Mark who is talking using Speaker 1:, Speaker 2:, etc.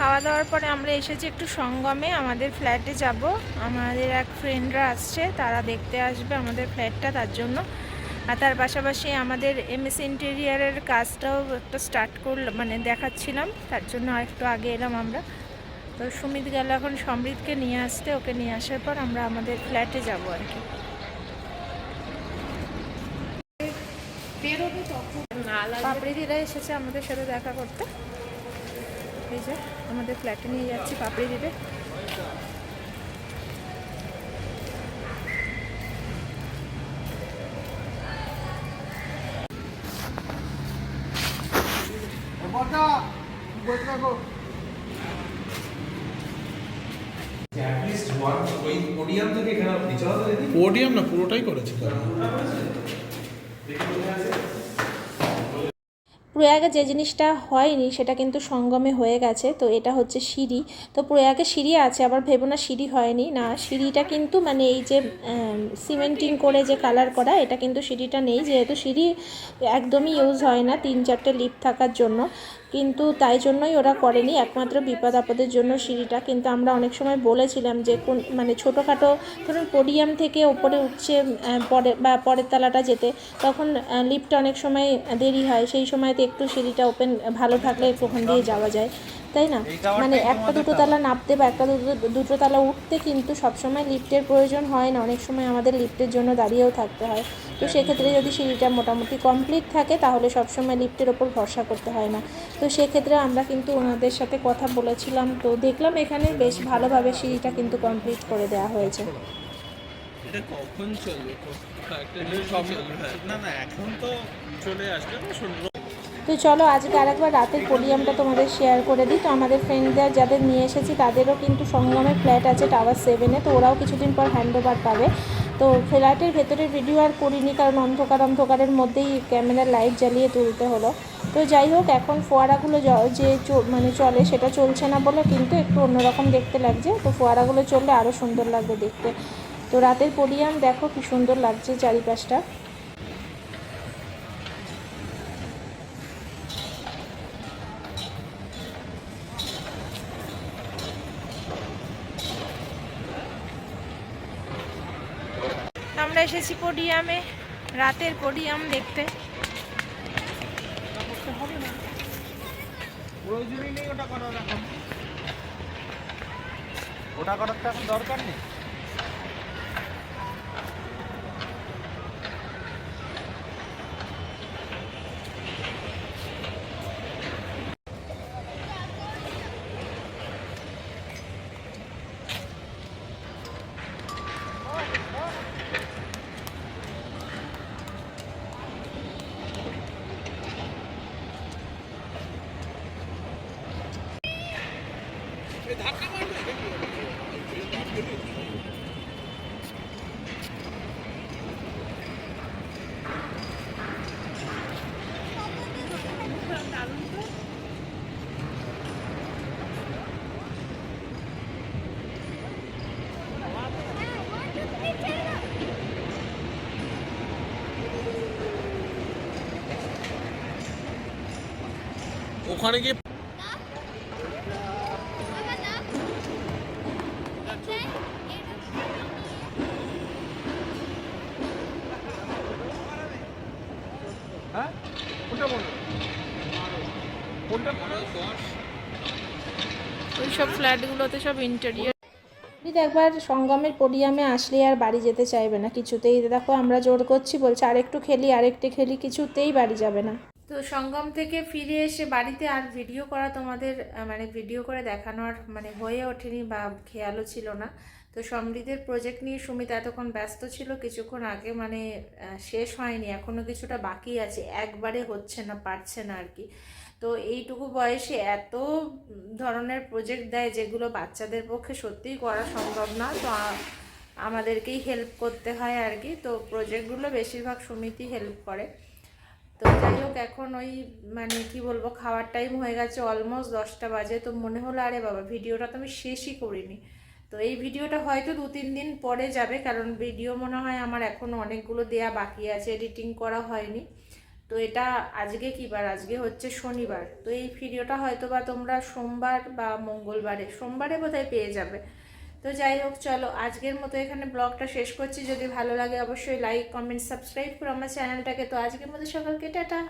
Speaker 1: খাওয়া দাওয়ার পরে আমরা এসেছি একটু সঙ্গমে আমাদের ফ্ল্যাটে যাব। আমাদের এক ফ্রেন্ডরা আসছে তারা দেখতে আসবে আমাদের ফ্ল্যাটটা তার জন্য। আর তার পাশাপাশি আমাদের এমএস ইন্টেরিয়ারের কাজটাও একটা স্টার্ট করলাম মানে দেখাচ্ছিলাম তার জন্য একটু আগে এলাম আমরা। তো সুমিত গেল এখন সমৃদ্ধকে নিয়ে আসতে ওকে নিয়ে আসার পর আমরা আমাদের ফ্ল্যাটে যাব আর কি। পাপড়ি দিদা এসেছে আমাদের সাথে দেখা করতে। এই যে আমাদের ফ্ল্যাটে নিয়ে যাচ্ছি পাপড়ি দিবে
Speaker 2: ওই পোডিয়াম থেকে এখানে নিচে হবে দিদি
Speaker 3: পোডিয়াম না পুরোটাই করেছে।
Speaker 1: প্রয়াগে যে জিনিসটা হয়নি, সেটা কিন্তু সঙ্গমে হয়ে গেছে। তো এটা হচ্ছে সিঁড়ি। তো প্রয়াগে সিঁড়ি আছে, আবার ভেবো না সিঁড়ি হয়নি। না, সিঁড়িটা কিন্তু মানে এই যে সিমেন্টিং করে যে কালার করা, এটা কিন্তু সিঁড়িটা নেই। যেহেতু সিঁড়ি একদমই ইউজ হয় না, তিন চারটে লিপ থাকার জন্য। কিন্তু তাই জন্যই ওরা করেনি। একমাত্র বিপদ আপদের জন্য সিঁড়িটা। কিন্তু আমরা অনেক সময় বলেছিলাম যে কোন মানে ছোটোখাটো ধরুন পোডিয়াম থেকে ওপরে উঠছে পরে বা পরের তলাটা যেতে তখন লিফ্ট অনেক সময় দেরি হয়। সেই সময়তে একটু সিঁড়িটা ওপেন ভালো থাকলে ওখান দিয়ে যাওয়া যায়। তাই না? মানে একটা দুটো তালা নামতে বা একটা দুটো দুটো তালা উঠতে কিন্তু সবসময় লিফটের প্রয়োজন হয় না। অনেক সময় আমাদের লিফ্টের জন্য দাঁড়িয়েও থাকতে হয়। তো সেক্ষেত্রে যদি সিঁড়িটা মোটামুটি কমপ্লিট থাকে তাহলে সবসময় লিফ্টের ওপর ভরসা করতে হয় না। তো সেক্ষেত্রে আমরা কিন্তু ওনাদের সাথে কথা বলেছিলাম। তো দেখলাম এখানে বেশ ভালোভাবে সিঁড়িটা কিন্তু কমপ্লিট করে দেওয়া হয়েছে।
Speaker 4: এটা কখন চলবে? না না এখন তো চলে আসবে
Speaker 1: তো চলো আজকে আরেকবার রাতের পোডিয়ামটা তোমাদের শেয়ার করে দিই। তো আমাদের ফ্রেন্ডদের যাদের নিয়ে এসেছি তাদেরও কিন্তু সঙ্গমের ফ্ল্যাট আছে টাওয়ার সেভেনে তো ওরাও কিছুদিন পর হ্যান্ড ওভার পাবে। তো ফ্ল্যাটের ভেতরের ভিডিও আর করিনি কারণ অন্ধকার অন্ধকারের মধ্যেই ক্যামেরার লাইট জ্বালিয়ে তুলতে হলো। তো যাই হোক, এখন ফোয়ারাগুলো যে মানে চলে সেটা চলছে না বলে কিন্তু একটু অন্যরকম দেখতে লাগছে। তো ফোয়ারাগুলো চললে আরও সুন্দর লাগবে দেখতে। তো রাতের পোডিয়াম দেখো কি সুন্দর লাগছে চারিপাশটা। আমরা এসেছি পোডিয়ামে, রাতের পোডিয়াম দেখতে।
Speaker 4: ওটা করার এখন। ওটা করার তো এখন দরকার নেই।
Speaker 3: ওখানে গিয়ে
Speaker 4: হ্যাঁ? কোনটা বলো? কোনটা
Speaker 1: ওইসব ফ্ল্যাটগুলোতে সব ইন্টেরিয়ার দিদি একবার সঙ্গমের পোডিয়ামে আসলে আর বাড়ি যেতে চাইবে না কিছুতেই। দেখো আমরা জোর করছি বলছে আরেকটু খেলি আরেকটু খেলি কিছুতেই বাড়ি যাবে না। তো সঙ্গম থেকে ফিরে এসে বাড়িতে আর ভিডিও করা তোমাদের মানে ভিডিও করে দেখানোর মানে হয়ে ওঠেনি বা খেয়ালও ছিল না। তো সমৃদ্ধের প্রজেক্ট নিয়ে সুমিত এতক্ষণ ব্যস্ত ছিল, কিছুক্ষণ আগে মানে শেষ হয়নি এখনও কিছুটা বাকি আছে, একবারে হচ্ছে না, পারছে না আর কি। তো এইটুকু বয়সে এত ধরনের প্রজেক্ট দেয় যেগুলো বাচ্চাদের পক্ষে সত্যিই করা সম্ভব না, তো আমাদেরকেই হেল্প করতে হয় আর কি। তো প্রজেক্টগুলো বেশিরভাগ সমিতি হেল্প করে। তো যাই হোক, এখন ওই মানে কি বলব, খাওয়ার টাইম হয়ে গেছে অলমোস্ট দশটা বাজে, তো মনে হলো, আরে বাবা, ভিডিওটা তো আমি শেষই করিনি। তো এই ভিডিওটা হয়তো দু তিন দিন পরে যাবে, কারণ ভিডিও মনে হয় আমার এখনও অনেকগুলো দেয়া বাকি আছে এডিটিং করা হয়নি। তো এটা আজকে কী বার? আজকে হচ্ছে শনিবার। তো এই ভিডিওটা হয়তো বা তোমরা সোমবার বা মঙ্গলবারে, সোমবারে বোধহয় পেয়ে যাবে। তো যাই হোক, চলো আজকের মতো এখানে ব্লগটা শেষ করছি। যদি ভালো লাগে অবশ্যই লাইক কমেন্ট সাবস্ক্রাইব করো আমার চ্যানেলটাকে। তো আজকের মতো সকালকে, টাটা।